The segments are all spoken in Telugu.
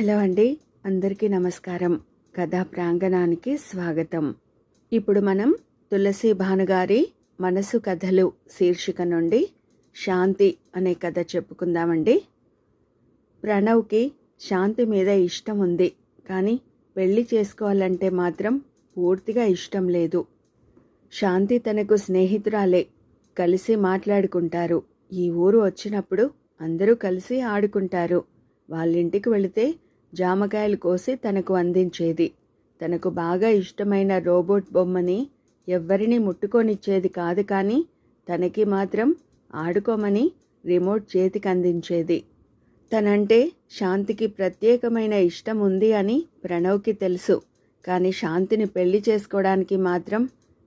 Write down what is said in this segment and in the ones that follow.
హలో అండి అందరికీ నమస్కారం. కథా ప్రాంగణానికి స్వాగతం. ఇప్పుడు మనం తులసి భానుగారి మనసు కథలు శీర్షిక నుండి శాంతి అనే కథ చెప్పుకుందామండి. ప్రణవ్కి శాంతి మీద ఇష్టం ఉంది కానీ పెళ్ళి చేసుకోవాలంటే మాత్రం పూర్తిగా ఇష్టం లేదు. శాంతి తనకు స్నేహితురాలే కలిసి మాట్లాడుకుంటారు. ఈ ఊరు వచ్చినప్పుడు అందరూ కలిసి ఆడుకుంటారు. వాళ్ళింటికి వెళితే జామకాయలు కోసి తనకు అందించేది. తనకు బాగా ఇష్టమైన రోబోట్ బొమ్మని ఎవ్వరినీ ముట్టుకొనిచ్చేది కాదు కానీ తనకి మాత్రం ఆడుకోమని రిమోట్ చేతికి అందించేది. తనంటే శాంతికి ప్రత్యేకమైన ఇష్టం ఉంది అని ప్రణవ్కి తెలుసు. కానీ శాంతిని పెళ్ళి చేసుకోవడానికి మాత్రం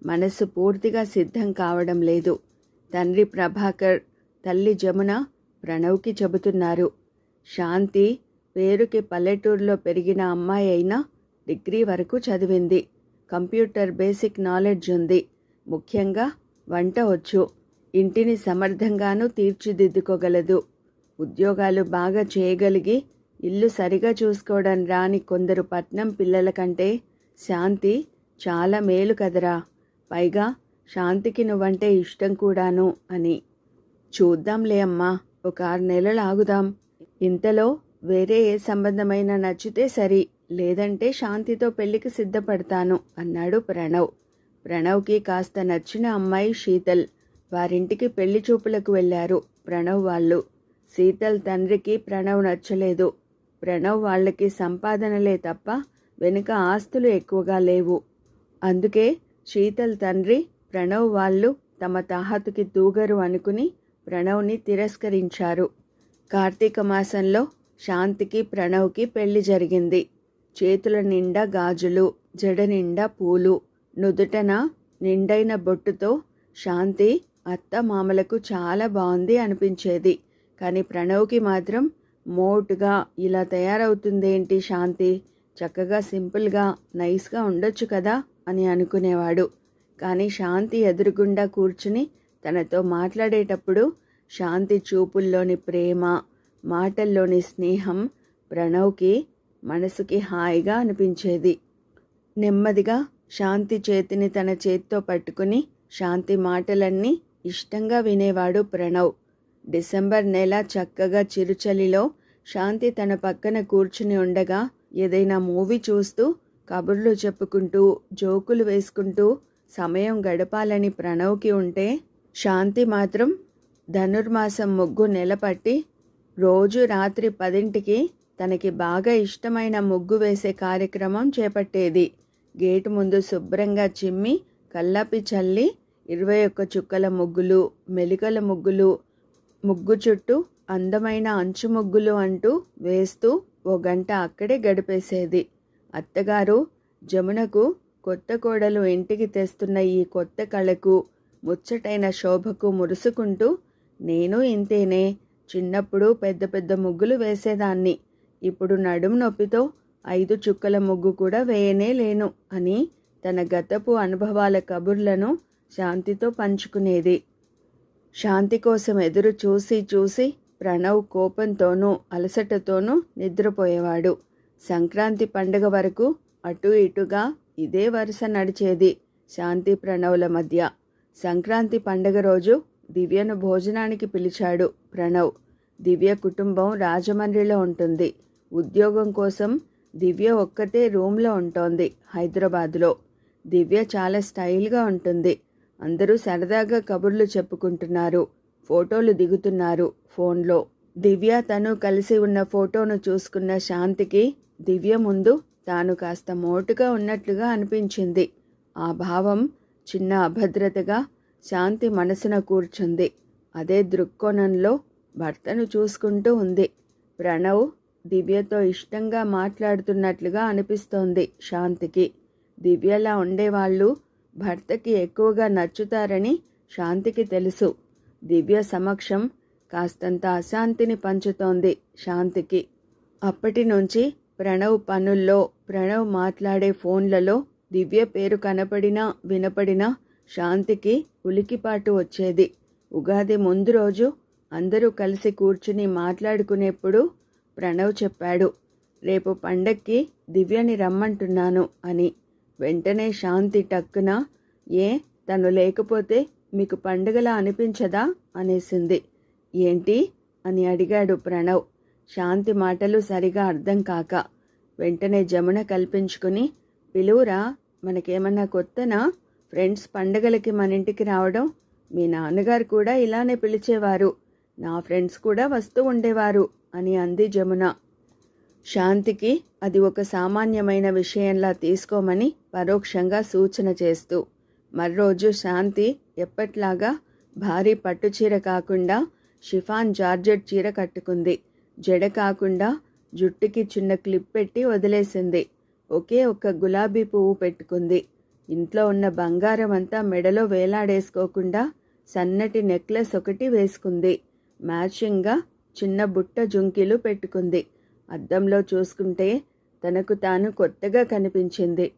మనస్సు పూర్తిగా సిద్ధం కావడం లేదు. తండ్రి ప్రభాకర్ తల్లి జమున ప్రణవ్కి చెబుతున్నారు. శాంతి పేరుకి పల్లెటూరులో పెరిగిన అమ్మాయి అయినా డిగ్రీ వరకు చదివింది. కంప్యూటర్ బేసిక్ నాలెడ్జ్ ఉంది. ముఖ్యంగా వంట వచ్చు. ఇంటిని సమర్థంగానూ తీర్చిదిద్దుకోగలదు. ఉద్యోగాలు బాగా చేయగలిగి ఇల్లు సరిగా చూసుకోవడం రాని కొందరు పట్నం పిల్లల కంటే శాంతి చాలా మేలు కదరా. పైగా శాంతికి నువ్వంటే ఇష్టం కూడాను అని. చూద్దాంలే అమ్మా ఒక ఆరు నెలలు ఆగుదాం. ఇంతలో వేరే ఏ సంబంధమైనా నచ్చితే సరి లేదంటే శాంతితో పెళ్ళికి సిద్ధపడతాను అన్నాడు ప్రణవ్. ప్రణవ్కి కాస్త నచ్చిన అమ్మాయి శీతల్. వారింటికి పెళ్ళి చూపులకు వెళ్ళారు ప్రణవ్ వాళ్ళు. శీతల్ తండ్రికి ప్రణవ్ నచ్చలేదు. ప్రణవ్ వాళ్ళకి సంపాదనలే తప్ప వెనుక ఆస్తులు ఎక్కువగా లేవు. అందుకే శీతల్ తండ్రి ప్రణవ్ వాళ్ళు తమ తాహతుకి దూగరు అనుకుని ప్రణవ్ని తిరస్కరించారు. కార్తీక మాసంలో శాంతికి ప్రణవ్కి పెళ్ళి జరిగింది. చేతుల నిండా గాజులు జడ నిండా పూలు నుదుటన నిండైన బొట్టుతో శాంతి అత్త మామలకు చాలా బాగుంది అనిపించేది. కానీ ప్రణవ్కి మాత్రం మోటుగా ఇలా తయారవుతుందేంటి శాంతి? చక్కగా సింపుల్గా నైస్గా ఉండొచ్చు కదా అని అనుకునేవాడు. కానీ శాంతి ఎదురుగుండా కూర్చుని తనతో మాట్లాడేటప్పుడు శాంతి చూపుల్లోని ప్రేమ మాటల్లోని స్నేహం ప్రణవ్కి మనసుకి హాయిగా అనిపించేది. నెమ్మదిగా శాంతి చేతిని తన చేత్తో పట్టుకుని శాంతి మాటలన్నీ ఇష్టంగా వినేవాడు ప్రణవ్. డిసెంబర్ నెల చక్కగా చిరుచలిలో శాంతి తన పక్కన కూర్చుని ఉండగా ఏదైనా మూవీ చూస్తూ కబుర్లు చెప్పుకుంటూ జోకులు వేసుకుంటూ సమయం గడపాలని ప్రణవ్కి ఉంటే శాంతి మాత్రం ధనుర్మాసం ముగ్గు నెలపట్టి రోజు రాత్రి పదింటికి తనకి బాగా ఇష్టమైన ముగ్గు వేసే కార్యక్రమం చేపట్టేది. గేటు ముందు శుభ్రంగా చిమ్మి కల్లాపి చల్లి ఇరవై ఒక్క చుక్కల ముగ్గులు మెలికల ముగ్గులు ముగ్గు చుట్టూ అందమైన అంచు ముగ్గులు అంటూ వేస్తూ ఓ గంట అక్కడే గడిపేసేది. అత్తగారు జమునకు కొత్త కోడలు ఇంటికి తెస్తున్న ఈ కొత్త కళకు ముచ్చటైన శోభకు మురుసుకుంటూ నేను ఇంతేనే చిన్నప్పుడు పెద్ద పెద్ద ముగ్గులు వేసేదాన్ని. ఇప్పుడు నడుము నొప్పితో ఐదు చుక్కల ముగ్గు కూడా వేయనే లేను అని తన గతపు అనుభవాల కబుర్లను శాంతితో పంచుకునేది. శాంతి కోసం ఎదురు చూసి చూసి ప్రణవ్ కోపంతోనూ అలసటతోనూ నిద్రపోయేవాడు. సంక్రాంతి పండుగ వరకు అటు ఇటుగా ఇదే వరుస నడిచేది శాంతి ప్రణవ్ల మధ్య. సంక్రాంతి పండుగ రోజు దివ్యను భోజనానికి పిలిచాడు ప్రణవ్. దివ్య కుటుంబం రాజమండ్రిలో ఉంటుంది. ఉద్యోగం కోసం దివ్య ఒక్కతే రూమ్లో ఉంటోంది హైదరాబాద్లో. దివ్య చాలా స్టైల్గా ఉంటుంది. అందరూ సరదాగా కబుర్లు చెప్పుకుంటున్నారు. ఫోటోలు దిగుతున్నారు ఫోన్లో. దివ్య తను కలిసి ఉన్న ఫోటోను చూసుకున్న శాంతికి దివ్య ముందు తాను కాస్త మోటుగా ఉన్నట్లుగా అనిపించింది. ఆ భావం చిన్న అభద్రతగా శాంతి మనసున కూర్చుంది. అదే దృక్కోణంలో భర్తను చూసుకుంటూ ఉంది. ప్రణవ్ దివ్యతో ఇష్టంగా మాట్లాడుతున్నట్లుగా అనిపిస్తోంది శాంతికి. దివ్యలా ఉండేవాళ్ళు భర్తకి ఎక్కువగా నచ్చుతారని శాంతికి తెలుసు. దివ్య సమక్షం కాస్తంత అశాంతిని పంచుతోంది శాంతికి. అప్పటి నుంచి ప్రణవ్ పనుల్లో ప్రణవ్ మాట్లాడే ఫోన్లలో దివ్య పేరు కనపడినా వినపడినా శాంతికి ఉలికిపాటు వచ్చేది. ఉగాది ముందు రోజు అందరూ కలిసి కూర్చుని మాట్లాడుకునేప్పుడు ప్రణవ్ చెప్పాడు రేపు పండక్కి దివ్యని రమ్మంటున్నాను అని. వెంటనే శాంతి టక్కున ఏ తను లేకపోతే మీకు పండుగలా అనిపించదా? అనేసింది. ఏంటి? అని అడిగాడు ప్రణవ్. శాంతి మాటలు సరిగా అర్థం కాక వెంటనే జమున కల్పించుకుని పిలువురా మనకేమన్నా కొత్తనా? ఫ్రెండ్స్ పండగలకి మన ఇంటికి రావడం మీ నాన్నగారు కూడా ఇలానే పిలిచేవారు. నా ఫ్రెండ్స్ కూడా వస్తూ ఉండేవారు అని అంది జమున. శాంతికి అది ఒక సామాన్యమైన విషయంలా తీసుకోమని పరోక్షంగా సూచన చేస్తూ మర్రోజు శాంతి ఎప్పట్లాగా భారీ పట్టుచీర కాకుండా షిఫాన్ జార్జెట్ చీర కట్టుకుంది. జడ కాకుండా జుట్టుకి చిన్న క్లిప్ పెట్టి వదిలేసింది. ఒకే ఒక్క గులాబీ పువ్వు పెట్టుకుంది. ఇంట్లో ఉన్న బంగారం అంతా మెడలో వేలాడేసుకోకుండా సన్నటి నెక్లెస్ ఒకటి వేసుకుంది. మ్యాచింగ్గా చిన్న బుట్ట జుంకీలు పెట్టుకుంది. అద్దంలో చూసుకుంటే తనకు తాను కొత్తగా కనిపించింది.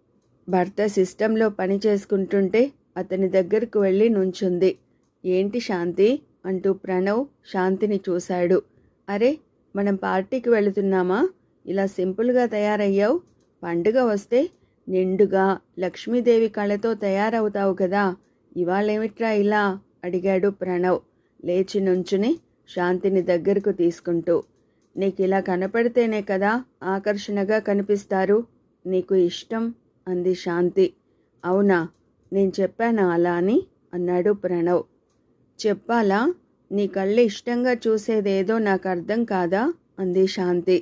భర్త సిస్టంలో పని చేసుకుంటుంటే అతని దగ్గరకు వెళ్ళి నుంచుంది. ఏంటి శాంతి? అంటూ ప్రణవ్ శాంతిని చూశాడు. అరే మనం పార్టీకి వెళుతున్నామా? ఇలా సింపుల్గా తయారయ్యావు? పండుగ వస్తే నిండుగా లక్ష్మీదేవి కళతో తయారవుతావు కదా. ఇవాళేమిట్రా ఇలా? అడిగాడు ప్రణవ్. లేచి నుంచుని శాంతిని దగ్గరకు తీసుకుంటూ నీకు ఇలా కనపడితేనే కదా ఆకర్షణగా కనిపిస్తారు? నీకు ఇష్టం? అంది శాంతి. అవునా నేను చెప్పానా అలా అని? అన్నాడు ప్రణవ్. చెప్పాలా? నీ కళ్ళు ఇష్టంగా చూసేదేదో నాకు అర్థం కాదా? అంది శాంతి.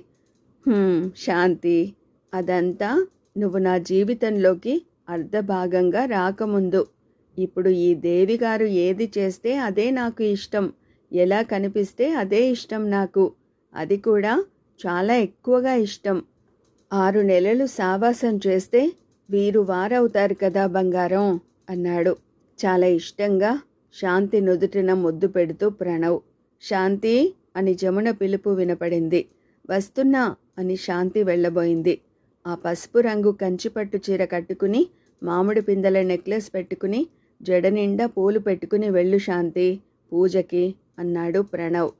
శాంతి. అదంతా నువ్వు నా జీవితంలోకి అర్ధభాగంగా రాకముందు. ఇప్పుడు ఈ దేవి గారు ఏది చేస్తే అదే నాకు ఇష్టం. ఎలా కనిపిస్తే అదే ఇష్టం నాకు. అది కూడా చాలా ఎక్కువగా ఇష్టం. ఆరు నెలలు సావాసం చేస్తే వీరు వారవుతారు కదా బంగారం అన్నాడు. చాలా ఇష్టంగా శాంతి నుదుటిన ముద్దు పెడుతూ ప్రణవ్. శాంతి అని జమున పిలుపు వినపడింది. వస్తున్నా అని శాంతి వెళ్ళబోయింది. ఆ పసుపు రంగు కంచిపట్టు చీర కట్టుకుని మామిడి పిందెల నెక్లెస్ పెట్టుకుని జడ నిండా పూలు పెట్టుకుని వెళ్ళు శాంతి. పూజకి అన్నాడు ప్రణవ్.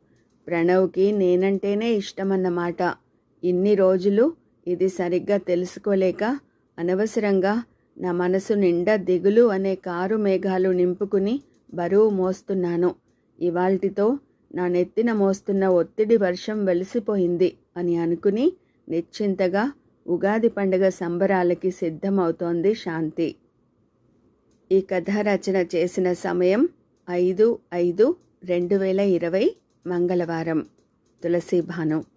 ప్రణవ్కి నేనంటేనే ఇష్టమన్నమాట. ఇన్ని రోజులు ఇది సరిగ్గా తెలుసుకోలేక అనవసరంగా నా మనసు నిండా దిగులు అనే కారు మేఘాలు నింపుకుని బరువు మోస్తున్నాను. ఇవాల్టితో నా నెత్తిన మోస్తున్న ఒత్తిడి వర్షం వెలిసిపోయింది అని అనుకుని నిశ్చింతగా ఉగాది పండుగ సంబరాలకి సిద్ధమవుతోంది శాంతి. ఈ కథ రచన చేసిన సమయం ఐదు ఐదు రెండు వేల ఇరవై మంగళవారం తులసి భాను.